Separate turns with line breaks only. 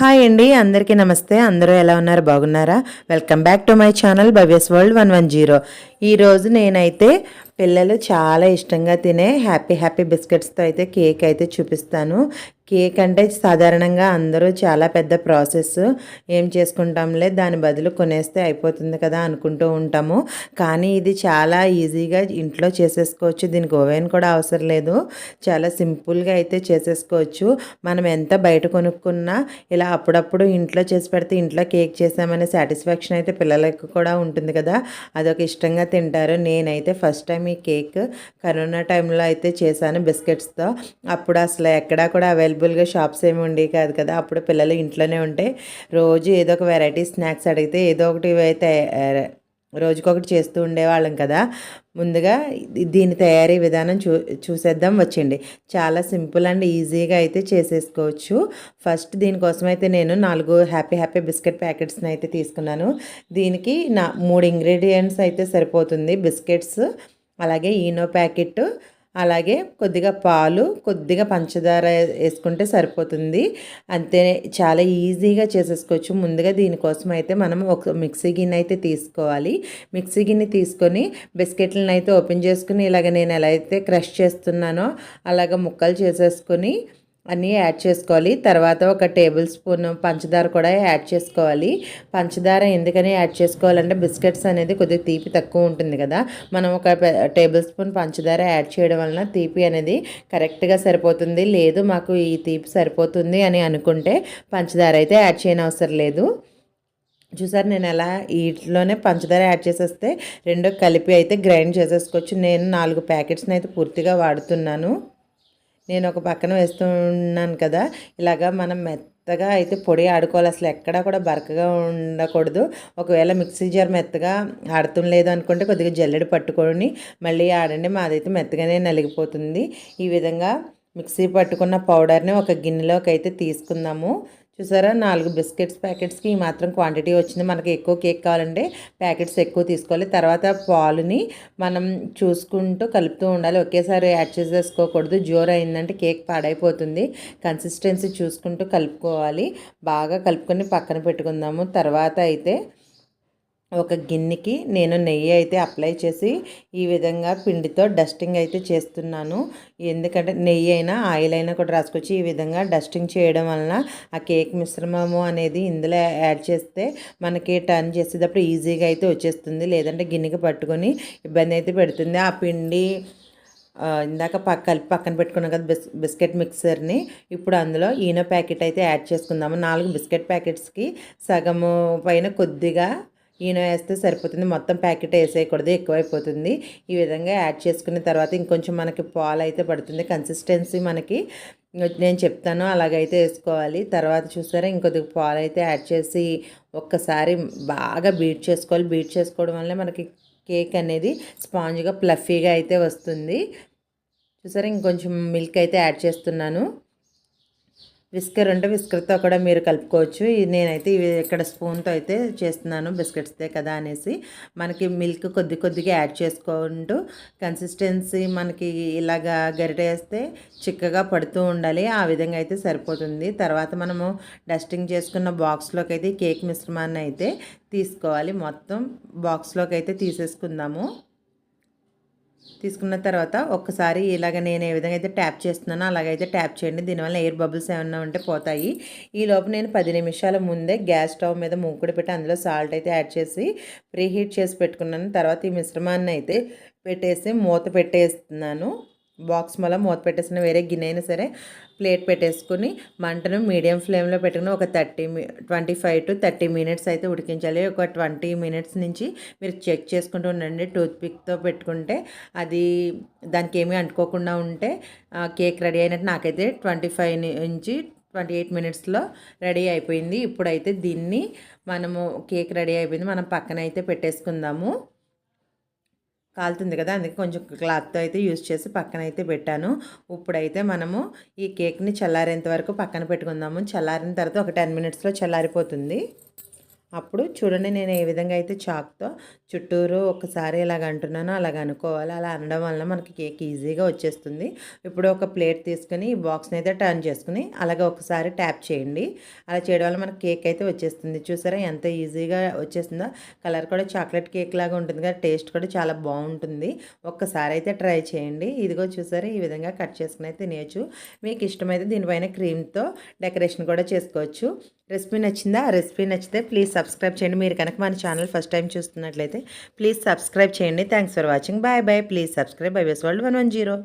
Hi అండి అందరికీ నమస్తే. అందరూ ఎలా ఉన్నారు? బాగున్నారా? Welcome back to my channel Bhavya's world one one zero ఈరోజు నేనైతే పిల్లలు చాలా ఇష్టంగా తినే హ్యాపీ హ్యాపీ బిస్కెట్స్తో అయితే కేక్ అయితే చూపిస్తాను. కేక్ అంటే సాధారణంగా అందరూ చాలా పెద్ద ప్రాసెస్. ఏం చేసుకుంటాంలే దాని బదులు కొనేస్తే అయిపోతుంది కదా అనుకుంటూ ఉంటాము. కానీ ఇది చాలా ఈజీగా ఇంట్లో చేసేసుకోవచ్చు. దీనికి ఓవెన్ కూడా అవసరం లేదు. చాలా సింపుల్గా అయితే చేసేసుకోవచ్చు. మనం ఎంత బయట కొనుక్కున్నా ఇలా అప్పుడప్పుడు ఇంట్లో చేసి పెడితే ఇంట్లో కేక్ చేసామనే సాటిస్ఫాక్షన్ అయితే పిల్లలకు కూడా ఉంటుంది కదా. అదొక ఇష్టంగా తింటారు నేనైతే ఫస్ట్ టైం ఈ కేక్. కరోనా టైంలో అయితే చేశాను బిస్కెట్స్తో. అప్పుడు అసలు ఎక్కడా కూడా అవైలబుల్గా షాప్స్ ఏమి ఉండేవి కాదు కదా. అప్పుడు పిల్లలు ఇంట్లోనే ఉంటే రోజు ఏదో ఒక వెరైటీ స్నాక్స్ అడిగితే ఏదో ఒకటి అయితే రోజుకొకటి చేస్తూ ఉండేవాళ్ళం కదా. ముందుగా దీని తయారీ విధానం చూ చూసేద్దాం వచ్చండి చాలా సింపుల్ అండ్ ఈజీగా అయితే చేసేసుకోవచ్చు. ఫస్ట్ దీనికోసం అయితే నేను నాలుగు హ్యాపీ హ్యాపీ బిస్కెట్ ప్యాకెట్స్ని అయితే తీసుకున్నాను. దీనికి నా మూడు ఇంగ్రీడియంట్స్ అయితే సరిపోతుంది. బిస్కెట్స్ అలాగే ఈనో ప్యాకెట్ అలాగే కొద్దిగా పాలు కొద్దిగా పంచదార వేసుకుంటే సరిపోతుంది. అంతే చాలా ఈజీగా చేసేసుకోవచ్చు. ముందుగా దీనికోసం అయితే మనం ఒక మిక్సీ గిన్నె అయితే తీసుకోవాలి. మిక్సీ గిన్నె తీసుకొని బిస్కెట్లను అయితే ఓపెన్ చేసుకుని ఇలాగ నేను ఎలా అయితే క్రష్ చేస్తున్నానో అలాగ ముక్కలు చేసేసుకొని అన్నీ యాడ్ చేసుకోవాలి. తర్వాత ఒక టేబుల్ స్పూన్ పంచదార కూడా యాడ్ చేసుకోవాలి. పంచదార ఎందుకని యాడ్ చేసుకోవాలంటే బిస్కెట్స్ అనేది కొద్దిగా తీపి తక్కువ ఉంటుంది కదా. మనం ఒక టేబుల్ స్పూన్ పంచదార యాడ్ చేయడం వలన తీపి అనేది కరెక్ట్గా సరిపోతుంది. లేదు మాకు ఈ తీపి సరిపోతుంది అని అనుకుంటే పంచదార అయితే యాడ్ చేయని అవసరం లేదు. చూసారు నేను ఎలా వీటిలోనే పంచదార యాడ్ చేసేస్తే రెండో కలిపి అయితే గ్రైండ్ చేసేసుకోవచ్చు. నేను నాలుగు ప్యాకెట్స్ని అయితే పూర్తిగా వాడుతున్నాను. నేను ఒక పక్కన వేస్తున్నాను కదా ఇలాగా మనం మెత్తగా అయితే పొడి ఆడుకోవాలి. అసలు ఎక్కడా కూడా బరకగా ఉండకూడదు. ఒకవేళ మిక్సీ జార్ మెత్తగా ఆడటం లేదు అనుకుంటే కొద్దిగా జల్లెడ పట్టుకొని మళ్ళీ ఆడండి. మాదైతే మెత్తగానే నలిగిపోతుంది. ఈ విధంగా మిక్సీ పట్టుకున్న పౌడర్ని ఒక గిన్నెలోకి అయితే తీసుకుందాము. చూసారా? నాలుగు బిస్కెట్స్ ప్యాకెట్స్కి ఈ మాత్రం క్వాంటిటీ వచ్చింది. మనకి ఎక్కువ కేక్ కావాలంటే ప్యాకెట్స్ ఎక్కువ తీసుకోవాలి. తర్వాత పాలుని మనం చూసుకుంటూ కలుపుతూ ఉండాలి. ఒకేసారి యాడ్ చేసేసుకోకూడదు. జోర్ అయిందంటే కేక్ పాడైపోతుంది. కన్సిస్టెన్సీ చూసుకుంటూ కలుపుకోవాలి. బాగా కలుపుకొని పక్కన పెట్టుకుందాము. తర్వాత అయితే ఒక గిన్నెకి నేను నెయ్యి అయితే అప్లై చేసి ఈ విధంగా పిండితో డస్టింగ్ అయితే చేస్తున్నాను. ఎందుకంటే నెయ్యి అయినా ఆయిల్ అయినా కూడా రాసుకొచ్చి ఈ విధంగా డస్టింగ్ చేయడం వలన ఆ కేక్ మిశ్రమము అనేది ఇందులో యాడ్ చేస్తే మనకి టర్న్ చేసేటప్పుడు ఈజీగా అయితే వచ్చేస్తుంది. లేదంటే గిన్నెకి పట్టుకొని ఇబ్బంది అయితే పెడుతుంది. ఆ పిండి ఇందాక పక్క కలిపి పక్కన పెట్టుకున్నాం కదా బిస్ బిస్కెట్ మిక్సర్ని. ఇప్పుడు అందులో ఈనో ప్యాకెట్ అయితే యాడ్ చేసుకుందాము. నాలుగు బిస్కెట్ ప్యాకెట్స్కి సగము పైన కొద్దిగా ఈనో వేస్తే సరిపోతుంది. మొత్తం ప్యాకెట్ వేసేయకూడదు ఎక్కువైపోతుంది. ఈ విధంగా యాడ్ చేసుకున్న తర్వాత ఇంకొంచెం మనకి పాలు అయితే పడుతుంది. కన్సిస్టెన్సీ మనకి నేను చెప్తాను అలాగైతే వేసుకోవాలి. తర్వాత చూసారా ఇంకొద్ది పాలు అయితే యాడ్ చేసి ఒక్కసారి బాగా బీట్ చేసుకోవాలి. బీట్ చేసుకోవడం వల్ల మనకి కేక్ అనేది స్పాంజ్గా ప్లఫీగా అయితే వస్తుంది. చూసారా ఇంకొంచెం మిల్క్ అయితే యాడ్ చేస్తున్నాను. విస్కర్ ఉంటే విస్కర్తో కూడా మీరు కలుపుకోవచ్చు. నేనైతే ఇవి ఇక్కడ స్పూన్తో అయితే చేస్తున్నాను బిస్కెట్స్దే కదా అనేసి. మనకి మిల్క్ కొద్ది కొద్దిగా యాడ్ చేసుకుంటూ కన్సిస్టెన్సీ మనకి ఇలాగా గరిటేస్తే చిక్కగా పడుతూ ఉండాలి. ఆ విధంగా అయితే సరిపోతుంది. తర్వాత మనము డస్టింగ్ చేసుకున్న బాక్స్లోకి అయితే కేక్ మిశ్రమాన్ని అయితే తీసుకోవాలి. మొత్తం బాక్స్లోకి అయితే తీసేసుకుందాము. తీసుకున్న తర్వాత ఒక్కసారి ఇలాగ నేను ఏ విధంగా అయితే ట్యాప్ చేస్తున్నానో అలాగైతే ట్యాప్ చేయండి. దీనివల్ల ఎయిర్ బబుల్స్ ఏమన్నా ఉంటే పోతాయి. ఈ లోపు నేను పది నిమిషాల ముందే గ్యాస్ స్టవ్ మీద మూకుడు పెట్టి అందులో సాల్ట్ అయితే యాడ్ చేసి ప్రీహీట్ చేసి పెట్టుకున్నాను. తర్వాత ఈ మిశ్రమాన్ని అయితే పెట్టేసి మూత పెట్టేస్తున్నాను. బాక్స్ మళ్ళీ మూత పెట్టేసిన వేరే గిన్నె అయినా సరే ప్లేట్ పెట్టేసుకుని మంటను మీడియం ఫ్లేమ్లో పెట్టుకుని ఒక thirty twenty five to thirty minutes అయితే ఉడికించాలి. ఒక ట్వంటీ మినిట్స్ నుంచి మీరు చెక్ చేసుకుంటూ ఉండండి. టూత్పిక్తో పెట్టుకుంటే అది దానికి ఏమీ అంటుకోకుండా ఉంటే కేక్ రెడీ అయినట్టు నాకైతే ట్వంటీ ఫైవ్ నుంచి ట్వంటీ ఎయిట్ మినిట్స్లో రెడీ అయిపోయింది. ఇప్పుడైతే దీన్ని మనము కేక్ రెడీ అయిపోయింది. మనం పక్కన అయితే పెట్టేసుకుందాము. కాలుతుంది కదా అందుకే కొంచెం క్లాత్తో అయితే యూజ్ చేసి పక్కన అయితే పెట్టాను. ఇప్పుడైతే మనము ఈ కేక్ని చల్లారేంత వరకు పక్కన పెట్టుకుందాము. చల్లారిన తర్వాత ఒక టెన్ మినిట్స్లో చల్లారిపోతుంది. అప్పుడు చూడండి నేను ఏ విధంగా అయితే చాక్తో చుట్టూరు ఒకసారి ఇలాగ అంటున్నానో అలాగ అనుకోవాలి. అలా అనడం వల్ల మనకి కేక్ ఈజీగా వచ్చేస్తుంది. ఇప్పుడు ఒక ప్లేట్ తీసుకుని ఈ బాక్స్ని అయితే టర్న్ చేసుకుని అలాగే ఒకసారి ట్యాప్ చేయండి. అలా చేయడం వల్ల మనకి కేక్ అయితే వచ్చేస్తుంది. చూసారా ఎంత ఈజీగా వచ్చేస్తుందో. కలర్ కూడా చాక్లెట్ కేక్ లాగా ఉంటుంది కదా టేస్ట్ కూడా చాలా బాగుంటుంది. ఒక్కసారి అయితే ట్రై చేయండి. ఇదిగో చూసారా ఈ విధంగా కట్ చేసుకుని అయితే తినేయచ్చు. మీకు ఇష్టమైతే దీనిపైన క్రీమ్తో డెకరేషన్ కూడా చేసుకోవచ్చు. రెసిపీ నచ్చిందా? ఆ రెసిపీ నచ్చితే ప్లీజ్ సబ్స్క్రైబ్ చేయండి. మీరు కనుక మన ఛానల్ ఫస్ట్ టైం చూస్తున్నట్లయితే ప్లీజ్ సబ్స్క్రైబ్ చేయండి. Thanks for watching bye bye please subscribe bye world one one zero